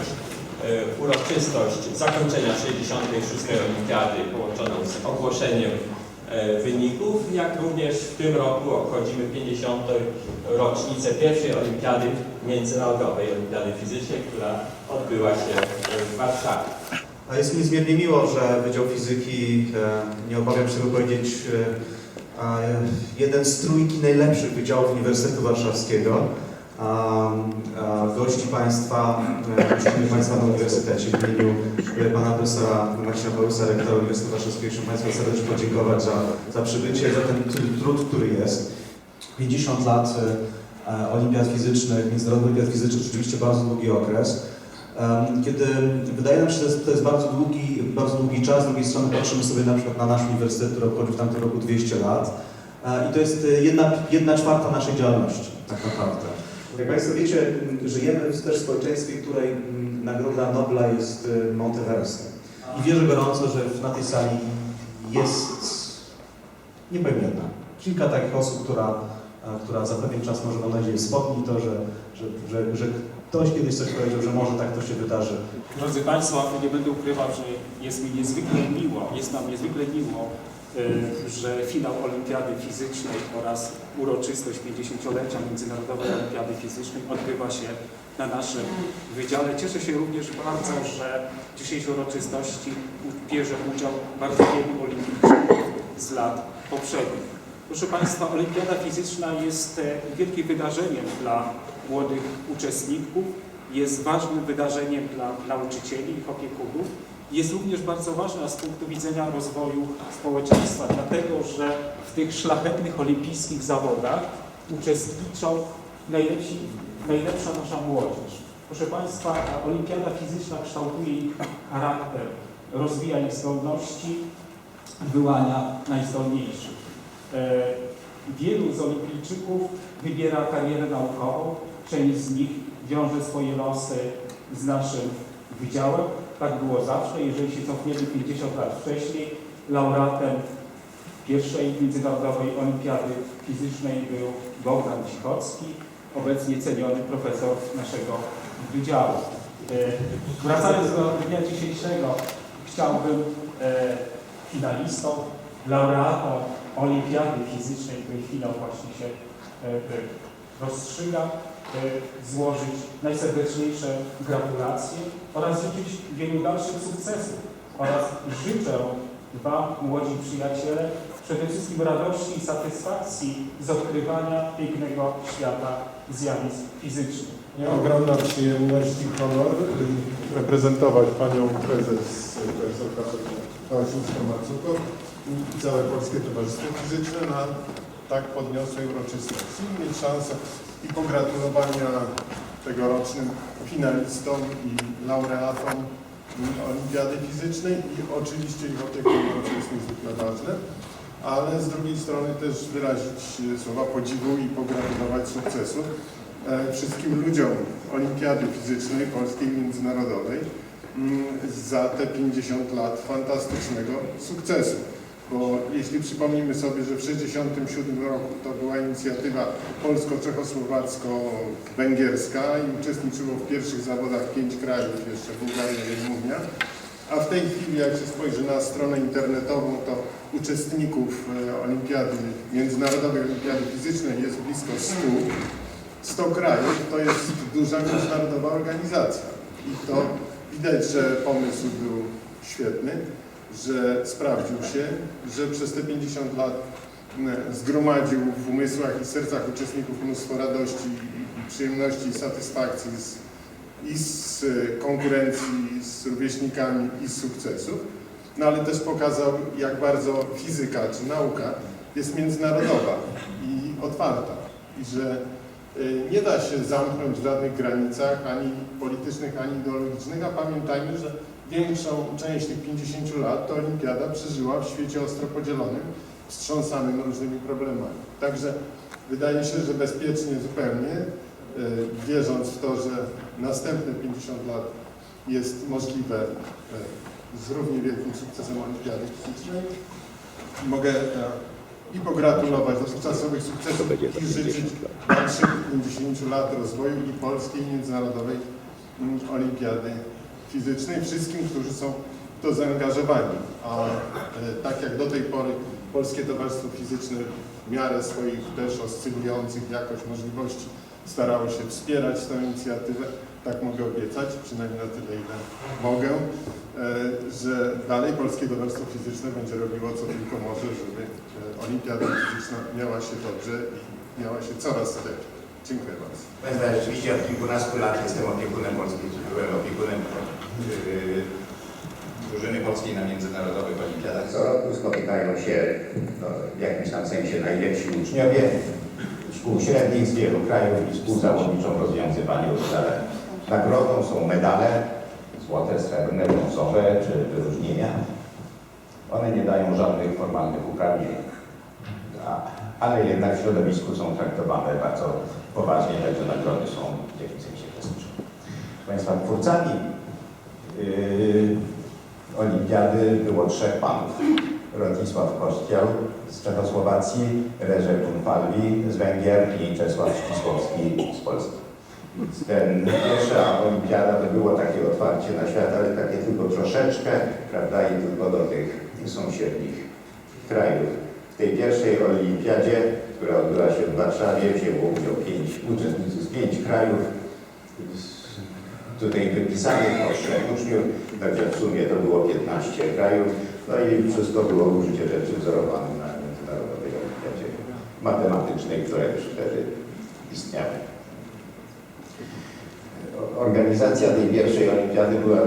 e, uroczystość zakończenia 66. olimpiady połączoną z ogłoszeniem e, wyników, jak również w tym roku obchodzimy 50. rocznicę pierwszej olimpiady międzynarodowej, olimpiady fizycznej, która odbyła się w Warszawie. A jest mi niezmiernie miło, że Wydział Fizyki, e, nie obawiam się tego powiedzieć, jeden z trójki najlepszych wydziałów Uniwersytetu Warszawskiego. Gości Państwa, e, gościmy Państwa na Uniwersytecie w imieniu e, Pana Profesora Marcina Paulusa, rektora Uniwersytetu Warszawskiego. Chciałbym Państwu serdecznie podziękować za, za przybycie, za ten tr- trud, który jest. 50 lat e, olimpiad fizycznych, międzynarodowych olimpiad fizycznych, rzeczywiście bardzo długi okres. Kiedy wydaje nam się, że to jest, to jest bardzo, długi, bardzo długi czas, z drugiej strony patrzymy sobie na przykład na nasz uniwersytet, który obchodzi w tamtym roku 200 lat i to jest jedna, jedna czwarta naszej działalności tak naprawdę. Jak Państwo wiecie, m, żyjemy w też w społeczeństwie, której m, Nagroda Nobla jest e, Monteverestem. I wierzę gorąco, że na tej sali jest, nie kilka takich osób, która, która za pewien czas może mam nadzieję wspomni to, że, że, że, że ktoś kiedyś coś powiedział, że może tak to się wydarzy. Drodzy Państwo, nie będę ukrywał, że jest mi niezwykle miło, jest nam niezwykle miło, y, że finał Olimpiady Fizycznej oraz uroczystość 50-lecia Międzynarodowej Olimpiady Fizycznej odbywa się na naszym wydziale. Cieszę się również bardzo, że w dzisiejszej uroczystości bierze udział bardzo wielu olimpijczyków z lat poprzednich. Proszę Państwa, Olimpiada Fizyczna jest e, wielkim wydarzeniem dla młodych uczestników, jest ważnym wydarzeniem dla nauczycieli i opiekunów. Jest również bardzo ważna z punktu widzenia rozwoju społeczeństwa, dlatego że w tych szlachetnych olimpijskich zawodach uczestniczą najlepsi, najlepsza nasza młodzież. Proszę Państwa, Olimpiada Fizyczna kształtuje ich charakter, rozwija ich zdolności, wyłania najzdolniejszych. E, Wielu z olimpijczyków wybiera karierę naukową, część z nich wiąże swoje losy z naszym wydziałem. Tak było zawsze. Jeżeli się cofniemy 50 lat wcześniej, laureatem pierwszej Międzynarodowej Olimpiady Fizycznej był Bogdan Cichocki, obecnie ceniony profesor naszego wydziału. E, Wracając do dnia dzisiejszego, chciałbym e, finalistom, laureatom Olimpiady Fizycznej, której finał właśnie się e, rozstrzyga, e, złożyć najserdeczniejsze gratulacje oraz życzyć wielu dalszych sukcesów oraz życzę Wam, młodzi przyjaciele, przede wszystkim radości i satysfakcji z odkrywania pięknego świata zjawisk fizycznych. Miałem ogromna przyjemność i honor y, reprezentować Panią Prezes profesor Kasińską-Marcuko i całe Polskie Towarzystwo Fizyczne na tak podniosłej uroczystości. Mieć szansę i pogratulowania tegorocznym finalistom i laureatom Olimpiady Fizycznej i oczywiście ich opiekunom, co jest niezwykle ważne, ale z drugiej strony też wyrazić słowa podziwu i pogratulować sukcesu e, wszystkim ludziom Olimpiady Fizycznej Polskiej Międzynarodowej mm, za te 50 lat fantastycznego sukcesu. Bo jeśli przypomnimy sobie, że w 1967 roku to była inicjatywa polsko-czechosłowacko-węgierska i uczestniczyło w pierwszych zawodach pięć krajów, jeszcze Bułgaria i Rumunia, a w tej chwili, jak się spojrzy na stronę internetową, to uczestników e, Olimpiady, Międzynarodowej Olimpiady Fizycznej jest blisko 100. 100 krajów to jest duża międzynarodowa organizacja. I to widać, że pomysł był świetny, że sprawdził się, że przez te 50 lat m, zgromadził w umysłach i sercach uczestników mnóstwo radości i- przyjemności i satysfakcji z, i z konkurencji z rówieśnikami i z sukcesów, no ale też pokazał, jak bardzo fizyka czy nauka jest międzynarodowa i otwarta. I że y, nie da się zamknąć w żadnych granicach, ani politycznych, ani ideologicznych, a pamiętajmy, że większą część tych 50 lat to olimpiada przeżyła w świecie ostro podzielonym, wstrząsanym różnymi problemami. Także wydaje się, że bezpiecznie zupełnie, y, wierząc w to, że następne 50 lat jest możliwe y, z równie wielkim sukcesem olimpiady fizycznej, mogę e, i pogratulować dotychczasowych sukcesów i życzyć dalszych 50 lat rozwoju i polskiej i międzynarodowej mm, olimpiady fizycznej wszystkim, którzy są w to zaangażowani. A e, tak jak do tej pory Polskie Towarzystwo Fizyczne w miarę swoich też oscylujących jakość możliwości starało się wspierać tę inicjatywę, tak mogę obiecać, przynajmniej na tyle, ile mogę, e, że dalej Polskie Towarzystwo Fizyczne będzie robiło co tylko może, żeby e, Olimpiada Fizyczna miała się dobrze i miała się coraz lepiej. Dziękuję bardzo. Państwa, rzeczywiście od kilkunastu lat jestem opiekunem polskiej, byłem opiekunem drużyny polskiej na międzynarodowych olimpiadach. Co roku spotykają się no, w jakimś tam sensie najlepsi uczniowie szkół średnich z wielu krajów i współzawodniczą rozwiązywanie ustaleń. Nagrodą są medale, złote, srebrne, brązowe czy wyróżnienia. One nie dają żadnych formalnych uprawnień, ale jednak w środowisku są traktowane bardzo poważnie, także nagrody są w jakimś sensie. Proszę Państwa, twórcami yy, olimpiady było trzech panów. Rodisław Kościel z Czechosłowacji, Reżek Punfalwi z Węgier i Czesław Ścisłowski z Polski. Ten pierwsza olimpiada to było takie otwarcie na świat, ale takie tylko troszeczkę, prawda, i tylko do tych sąsiednich krajów. W tej pierwszej olimpiadzie, która odbyła się w Warszawie, wzięło udział pięć uczestników z pięć krajów. Tutaj wypisanych o trzech uczniów, także w sumie to było 15 krajów. No i wszystko było w użycie rzeczy wzorowane na Międzynarodowej Olimpiadzie Matematycznej, która już wtedy istniała. Organizacja tej pierwszej olimpiady była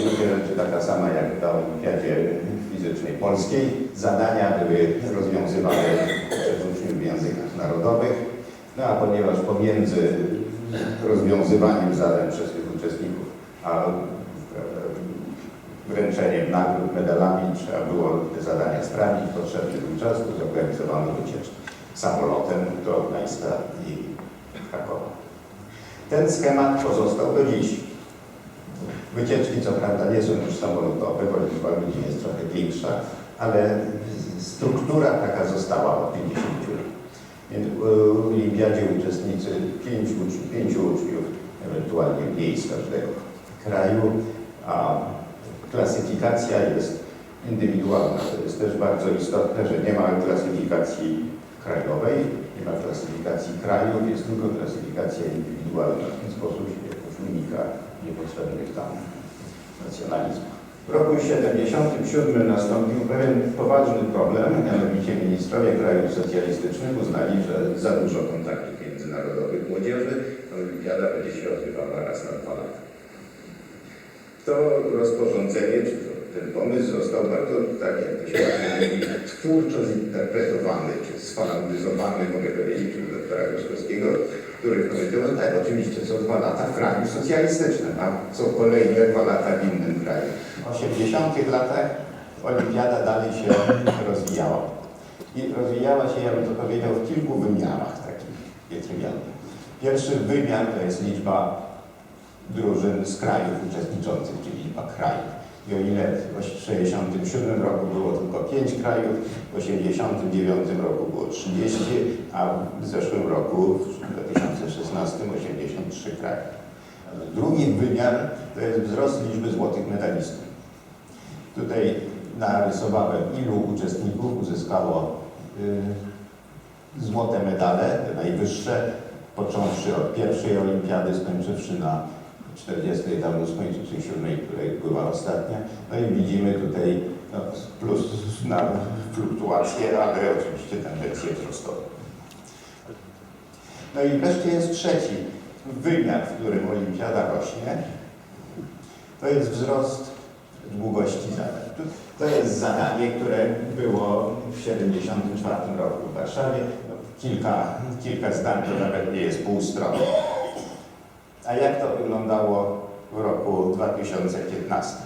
gruncie rzeczy taka sama jak na olimpiadzie fizycznej polskiej. Zadania były rozwiązywane przez uczniów w językach narodowych. No a ponieważ pomiędzy rozwiązywaniem zadań przez tych uczestników a e, wręczeniem nagród medalami trzeba było te zadania sprawdzić, potrzebny był czas, to zorganizowano wycieczkę samolotem do Gdańska i Krakowa. Ten schemat pozostał do dziś. Wycieczki co prawda nie są już samolotowe, bo liczba ludzi jest trochę większa, ale struktura taka została od 50 lat. Olimpiadzie uczestniczy pięciu, uczniów- pięciu uczniów, ewentualnie mniej z każdego kraju, a klasyfikacja jest indywidualna. To jest też bardzo istotne, że nie ma klasyfikacji krajowej, nie ma klasyfikacji krajów, jest tylko klasyfikacja indywidualna. W ten sposób się jakoś unika niepotrzebnych tam nacjonalizmów. W roku 1977 nastąpił pewien poważny problem, mianowicie ministrowie krajów socjalistycznych uznali, że za dużo kontaktów międzynarodowych młodzieży, olimpiada będzie się odbywała raz na dwa lata. To rozporządzenie, czy to, ten pomysł został bardzo, tak jak to się mówi, twórczo zinterpretowany, czy sfalandyzowany, mogę powiedzieć, przez doktora Gorzkowskiego, który powiedział, no tak, oczywiście co dwa lata w kraju socjalistycznym, a co kolejne dwa lata w innym kraju. W 80 latach olimpiada dalej się rozwijała. I rozwijała się, ja bym to powiedział, w kilku wymiarach takich nietrywialnych. Pierwszy wymiar to jest liczba drużyn z krajów uczestniczących, czyli liczba krajów. I o ile w 1967 roku było tylko 5 krajów, w 1989 roku było 30, a w zeszłym roku, w 2016, 83 kraje. Drugi wymiar to jest wzrost liczby złotych medalistów. Tutaj narysowałem, ilu uczestników uzyskało y, złote medale, te najwyższe, począwszy od pierwszej olimpiady, skończywszy na 48 czy 7, której była ostatnia. No i widzimy tutaj no, plus na fluktuacje, ale oczywiście tendencje wzrostowe. No i wreszcie jest trzeci wymiar, w którym olimpiada rośnie. To jest wzrost długości zadań. To jest zadanie, które było w 1974 roku w Warszawie. No, kilka, kilka zdań, to nawet nie jest pół strony. A jak to wyglądało w roku 2015?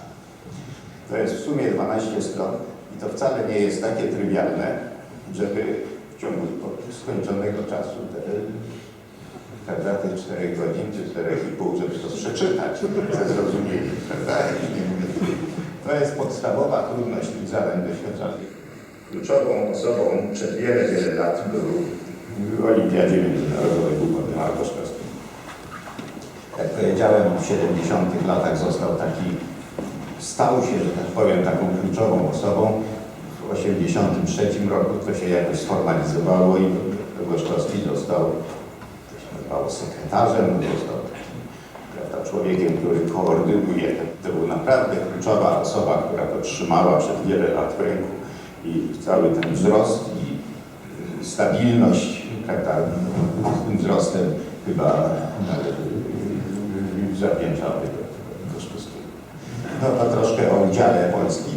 To jest w sumie 12 stron i to wcale nie jest takie trywialne, żeby w ciągu skończonego czasu te, prawda, tych 4 godzin czy 4,5, żeby to przeczytać ze zrozumieniem, prawda? To jest podstawowa trudność tych zadań doświadczalnych. Kluczową osobą przez wiele, wiele lat był był Waldemar Gorzkowski. Jak powiedziałem, w 70 latach został taki, stał się, że tak powiem, taką kluczową osobą. W 83 roku to się jakoś sformalizowało i Gorzkowski został, to się sekretarzem, został takim prawda, człowiekiem, który koordynuje. To był naprawdę kluczowa osoba, która to trzymała przez wiele lat w ręku i cały ten wzrost i y, stabilność, prawda, z tym wzrostem chyba y, zawdzięczamy do Gorzkowskiego. No to troszkę o udziale Polski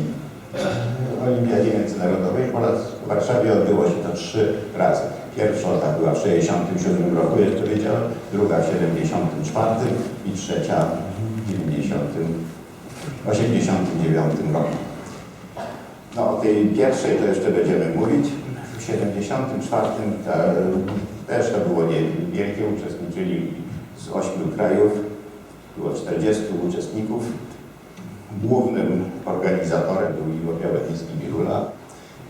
w Olimpiadzie Międzynarodowej. Po raz w Warszawie odbyło się to trzy razy. Pierwsza ta była w 67 roku, jak powiedziałem, druga w 74 i trzecia w 90, 89 roku. No o tej pierwszej to jeszcze będziemy mówić. W 74 ta, też to było niewielkie, uczestniczyli z ośmiu krajów, było 40 uczestników. Głównym organizatorem był Iwo Białetyński Birula.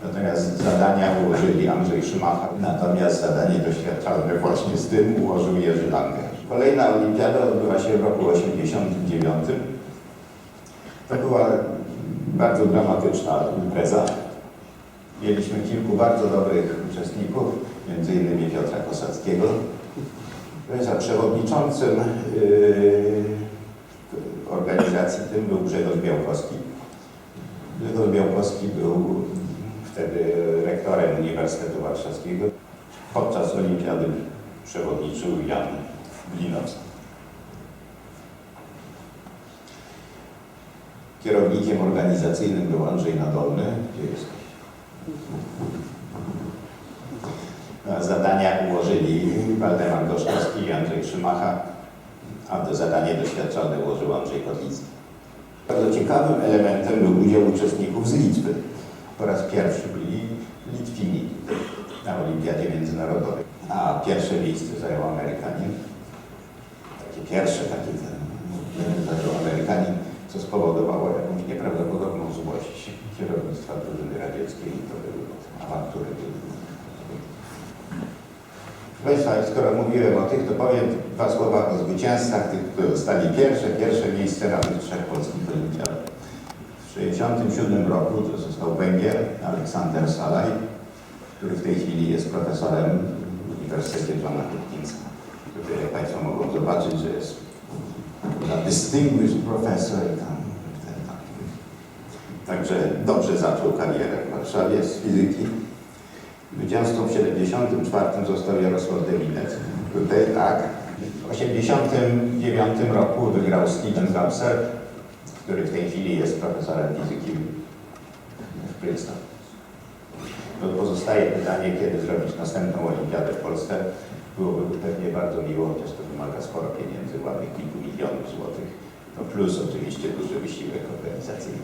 Natomiast zadania ułożyli Andrzej Szymacha, natomiast zadanie doświadczalne właśnie z tym ułożył Jerzy Langer. Kolejna olimpiada odbyła się w roku 89. To była bardzo dramatyczna impreza. Mieliśmy kilku bardzo dobrych uczestników, między innymi Piotra Kosackiego. Za przewodniczącym yy, organizacji tym był Grzegorz Białkowski. Grzegorz Białkowski był wtedy rektorem Uniwersytetu Warszawskiego. Podczas olimpiady przewodniczył Jan Blinowski. Kierownikiem organizacyjnym był Andrzej Nadolny. Gdzie jest? Zadania ułożyli Waldemar Gorzkowski i Andrzej Szymacha, a to zadanie doświadczalne ułożył Andrzej Kotlicki. Bardzo ciekawym elementem był udział uczestników z Litwy. Po raz pierwszy byli Litwini na Olimpiadzie Międzynarodowej, a pierwsze miejsce zajął Amerykanin. Takie pierwsze, takie ten, zajął Amerykanin, co spowodowało jakąś nieprawdopodobną złość kierownictwa drużyny radzieckiej to były awantury. Proszę Państwa, skoro mówiłem o tych, to powiem dwa słowa o zwycięzcach, tych, którzy dostali pierwsze, pierwsze miejsce na tych trzech polskich olimpiadach. W 1967 roku to został Węgier Aleksander Salaj, który w tej chwili jest profesorem w Uniwersytecie Johna Hopkinsa. Tutaj Państwo mogą zobaczyć, że jest na distinguished professor tam, tam. Także dobrze zaczął karierę w Warszawie z fizyki. Zwycięzcą w 74 został Jarosław Deminec. Tutaj tak. W 89 roku wygrał Stephen Gapser, który w tej chwili jest profesorem fizyki w Princeton. No, pozostaje pytanie, kiedy zrobić następną olimpiadę w Polsce. Byłoby pewnie bardzo miło, chociaż to wymaga sporo pieniędzy, ładnych kilku milionów złotych. No plus oczywiście duży wysiłek organizacyjny.